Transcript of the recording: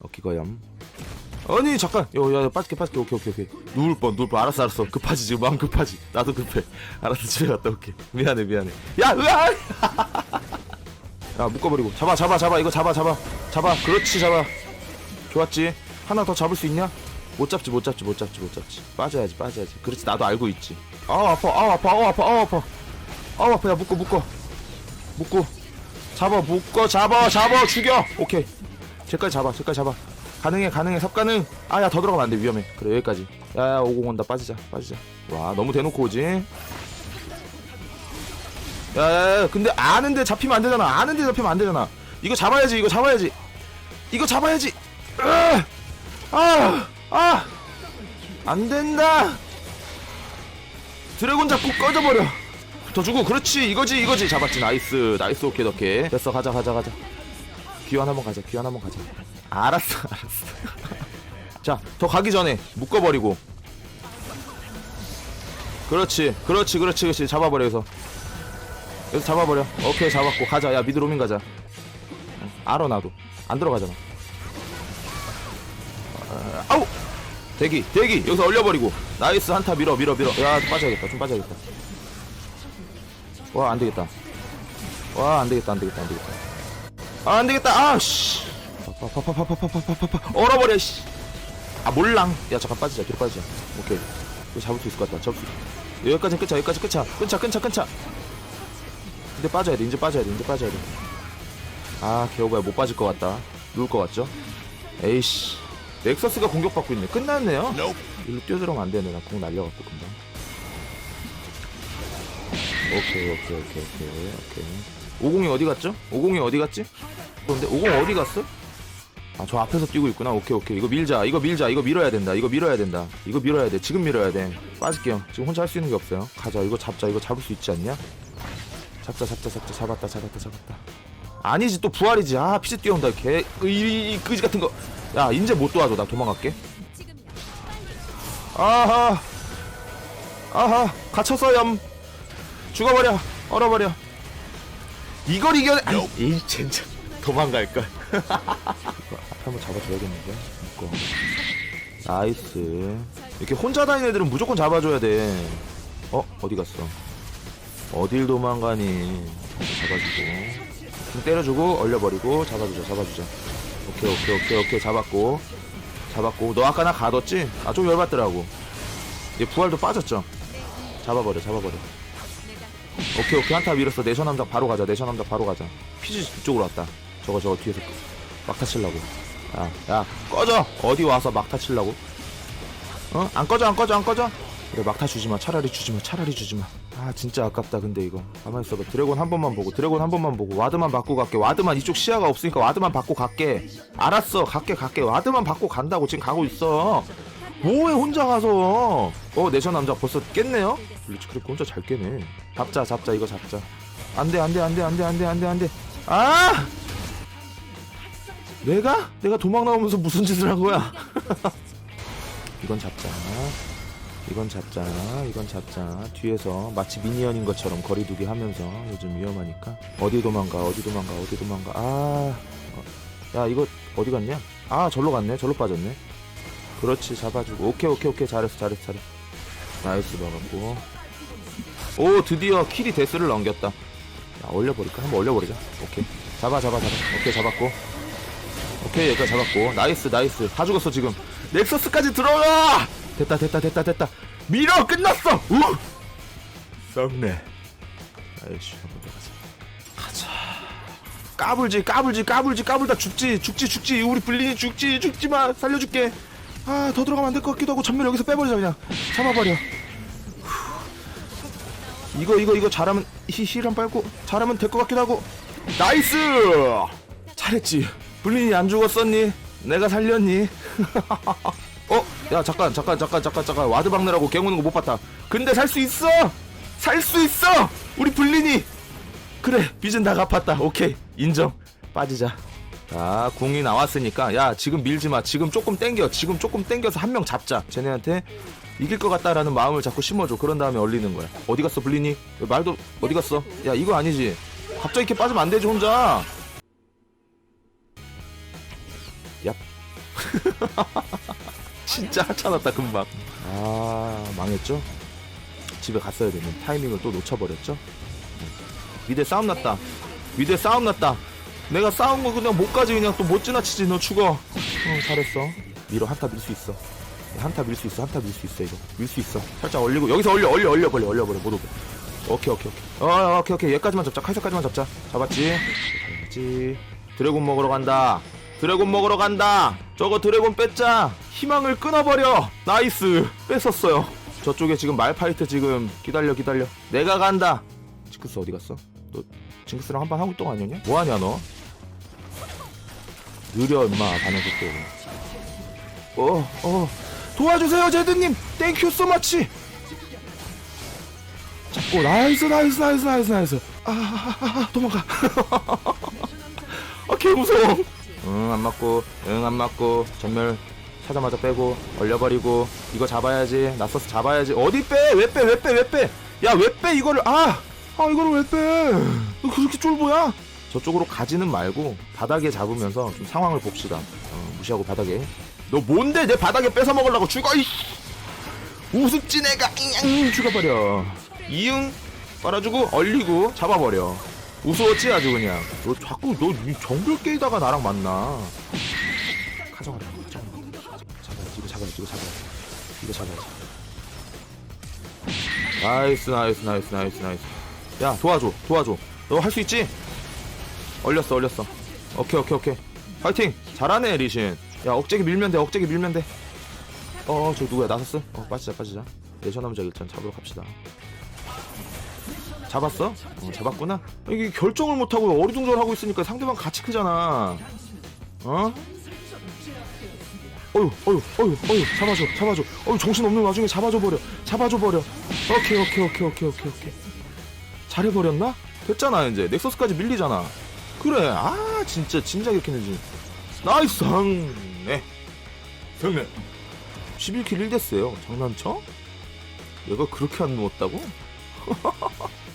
어 기거염. 아니 잠깐. 야야 빠질게 빠질게. 오케이 오케이 오케이. 누울 뻔 누울 뻔. 알았어 알았어. 급하지 지금. 마음 급하지. 나도 급해. 알았어 집에 갔다 올게. 미안해 미안해. 야 으아! 야 묶어버리고. 잡아 잡아 잡아. 이거 잡아 잡아. 잡아. 그렇지 잡아. 좋았지? 하나 더 잡을 수 있냐? 못 잡지 못 잡지 못 잡지 못 잡지. 빠져야지 빠져야지. 그렇지 나도 알고 있지. 아우 아파 아우 아파 아우 아파 아우 아파. 아우 아파. 야 묶어 묶어. 묶고. 잡아 묶어 잡아 잡아. 죽여. 오케이 쟤까지 잡아 쟤까지 잡아. 가능해 가능해. 삽 가능. 아 야 더 들어가면 안 돼. 위험해. 그래 여기까지. 야야 50 온다. 빠지자 빠지자. 와 너무 대놓고 오지? 야야야 근데 아는데 잡히면 안 되잖아. 아는데 잡히면 안 되잖아. 이거 잡아야지 이거 잡아야지. 이거 잡아야지. 아아 안 된다. 드래곤 잡고 꺼져버려. 더 주고 그렇지. 이거지 이거지. 잡았지. 나이스 나이스. 오케이 덕해 됐어 가자 가자 가자 귀환 한번 가자 귀환 한번 가자. 알았어 알았어. 자더 가기 전에 묶어버리고. 그렇지 그렇지 그렇지 그렇지. 잡아버려 여기서. 여기서 잡아버려. 오케이 잡았고. 가자. 야 미드 로밍 가자. 어, 알아 나도. 안 들어가잖아. 아, 아우! 대기 대기. 여기서 얼려버리고. 나이스 한타 밀어 밀어 밀어. 야 빠져야겠다 좀 빠져야겠다. 와 안되겠다. 와 안되겠다 안되겠다 안되겠다 아 안 되겠다. 아 씨. 파파파파파파파파파 얼어버려 씨 아 몰랑. 야 잠깐 빠지자. 뒤로 빠지자. 오케이. 이거 잡을 수 있을 것 같다. 잡을 수 있... 여기까지 끝자 여기까지 끝자. 끊자 끊자 끊자. 근데 빠져야 돼. 이제 빠져야 돼. 이제 빠져야 돼 아 개오바야. 못 빠질 것 같다. 누울 것 같죠? 에이씨. 넥서스가 공격받고 있네. 끝났네요. 일로 뛰어들어가면 안 되네. 나공 날려갖고 금방. 오케이 오케이 오케이 오케이 오케이. 50이 어디 갔죠? 50이 어디 갔지? 근데 50 어디 갔어? 아 저 앞에서 뛰고 있구나. 오케이 오케이. 이거 밀자. 이거 밀자. 이거 밀어야 된다. 이거 밀어야 된다. 이거 밀어야 돼. 지금 밀어야 돼. 빠질게요. 지금 혼자 할 수 있는 게 없어요. 가자. 이거 잡자. 이거 잡을 수 있지 않냐? 잡자 잡자 잡자. 잡았다 잡았다 잡았다. 아니지. 또 부활이지. 아 피지 뛰어온다. 개 이, 이 그지 같은 거야 인제 못 도와줘. 나 도망갈게. 아하. 아하. 갇혔어 염 죽어버려. 얼어버려. 이걸 이겨 아이, 이 젠장 도망갈 걸. 앞에 한번 잡아줘야겠는데? 이거 나이스. 이렇게 혼자 다니는 애들은 무조건 잡아줘야 돼. 어? 어디 갔어? 어딜 도망가니? 잡아주고. 좀 때려주고 얼려버리고 잡아주자 잡아주자. 오케이 오케이 오케이 오케이. 잡았고. 잡았고. 너 아까 나 가뒀지? 아 좀 열받더라고. 얘 부활도 빠졌죠? 잡아버려 잡아버려. 오케이 오케이. 한타 밀었어. 내셔 남자 바로 가자 내셔 남자 바로 가자. 피지 이쪽으로 왔다 저거 저거 뒤에서 막타 칠라고. 야 야 꺼져! 어디 와서 막타 칠라고? 어? 안 꺼져 안 꺼져 안 꺼져? 그래 막타 주지마. 차라리 주지마 차라리 주지마. 아 진짜 아깝다 근데 이거. 가만히 있어봐. 드래곤 한 번만 보고 드래곤 한 번만 보고 와드만 받고 갈게. 와드만 이쪽 시야가 없으니까 와드만 받고 갈게. 알았어. 갈게 갈게. 와드만 받고 간다고 지금 가고 있어. 뭐해 혼자 가서? 어 내셔 남자 벌써 깼네요? 블리츠 크래커 혼자 잘 깨네. 잡자 잡자 이거 잡자. 안돼 안돼 안돼 안돼 안돼 안돼 안돼. 아 내가? 내가 도망 나오면서 무슨 짓을 한 거야? 이건 잡자. 이건 잡자. 이건 잡자. 뒤에서 마치 미니언인 것처럼 거리두기 하면서 요즘 위험하니까. 어디 도망가 어디 도망가 어디 도망가. 아 야 이거 어디 갔냐? 아 절로 갔네. 절로 빠졌네. 그렇지 잡아주고. 오케이 오케이 오케이. 잘했어 잘했어 잘했어. 나이스 박았고. 오 드디어 킬이 데스를 넘겼다. 야 올려버릴까? 한번 올려버리자. 오케이. 잡아 잡아 잡아. 오케이 잡았고 오케이 여기까지 잡았고. 나이스 나이스. 다 죽었어 지금. 넥서스까지 들어가 됐다 됐다 됐다 됐다. 밀어! 끝났어! 우! 썩네. 아이씨 한번 더 가자. 가자. 까불지 까불지 까불지 까불다 죽지 죽지 죽지. 우리 블린이 죽지 죽지마. 살려줄게. 아 더 들어가면 안 될 것 같기도 하고 전멸 여기서 빼버리자 그냥. 잡아버려. 후. 이거 이거 이거 잘하면 히 힐한 빨고 잘하면 될 것 같기도 하고. 나이스! 잘했지 블린이 안 죽었었니? 내가 살렸니? 어? 야 잠깐 잠깐 잠깐 잠깐 잠깐. 와드 박느라고 갱 오는 거 못 봤다. 근데 살 수 있어! 살 수 있어! 우리 블린이! 그래 빚은 다 갚았다. 오케이. 인정. 빠지자. 자 궁이 나왔으니까. 야 지금 밀지마. 지금 조금 땡겨. 지금 조금 땡겨서 한 명 잡자. 쟤네한테 이길 것 같다라는 마음을 자꾸 심어줘. 그런 다음에 얼리는 거야. 어디 갔어 블린이? 왜 말도 어디 갔어? 야 이거 아니지. 갑자기 이렇게 빠지면 안 되지 혼자 진짜 하찮았다 금방. 아 망했죠? 집에 갔어야 되는 타이밍을 또 놓쳐버렸죠? 미대 싸움 났다. 미대 싸움 났다. 내가 싸운 거 그냥 못 가지 그냥 또 못 지나치지 너 죽어. 응 잘했어. 밀어 한타 밀 수 있어. 한타 밀 수 있어 한타 밀 수 있어 이거. 밀 수 있어. 살짝 얼리고. 여기서 얼려 얼려 얼려 버려 얼려 버려. 못 오게. 오케이 오케이 오케이. 어 오케이 오케이. 얘까지만 잡자. 칼사까지만 잡자. 잡았지? 잡았지. 드래곤 먹으러 간다 드래곤 먹으러 간다. 저거 드래곤 뺐자. 희망을 끊어버려. 나이스. 뺐었어요. 저쪽에 지금 말파이트 지금. 기다려 기다려. 내가 간다. 징크스 어디 갔어? 너 징크스랑 한 판 하고 거 아니었냐? 뭐하냐 너? 느려 임마. 반응 속도 어 어. 도와주세요 제드님. 땡큐 소마치 잡고. 나이스 나이스 나이스 나이스 나이스. 아, 아, 아, 아 도망가. 아 개 무서워 응 안 맞고 응 안 맞고 전멸 차자마자 빼고 얼려버리고 이거 잡아야지 나서스 잡아야지. 어디 빼? 왜 빼? 왜 빼? 왜 빼? 야 왜 빼? 이거를 아! 아 이거를 왜 빼 너 그렇게 쫄보야? 저쪽으로 가지는 말고 바닥에 잡으면서 좀 상황을 봅시다. 어, 무시하고 바닥에. 너 뭔데? 내 바닥에 뺏어 먹으려고 죽어 이 우습지 내가. 잉 죽어버려. 이응 빨아주고 얼리고 잡아버려 우스웠지 아주 그냥. 너 자꾸 너이 정글 깨다가 나랑 만나. 가져가라. 가져가라 잡아야지 이거 잡아야지 이거 잡아야지 이거 잡아야지. 나이스 나이스 나이스 나이스 나이스. 야 도와줘 도와줘. 너 할 수 있지? 얼렸어 얼렸어. 오케이 오케이 오케이. 파이팅! 잘하네 리신. 야 억제기 밀면 돼 억제기 밀면 돼어저 누구야? 나섰어? 어 빠지자 빠지자. 내셔남자 일단 잡으러 갑시다 잡았어? 어, 잡았구나. 이게 결정을 못하고 어리둥절하고 있으니까 상대방 같이 크잖아. 어? 어휴 어휴 어휴 어휴 잡아줘 잡아줘. 어휴 정신 없는 와중에 잡아줘 버려 잡아줘 버려. 오케이 오케이 오케이 오케이 오케이 오케이. 잘해 버렸나? 됐잖아 이제. 넥서스까지 밀리잖아. 그래 아 진짜 진작 이렇게 내지. 나이스 상네. 상네 11킬 1됐어요. 장난쳐? 얘가 그렇게 안 누웠다고?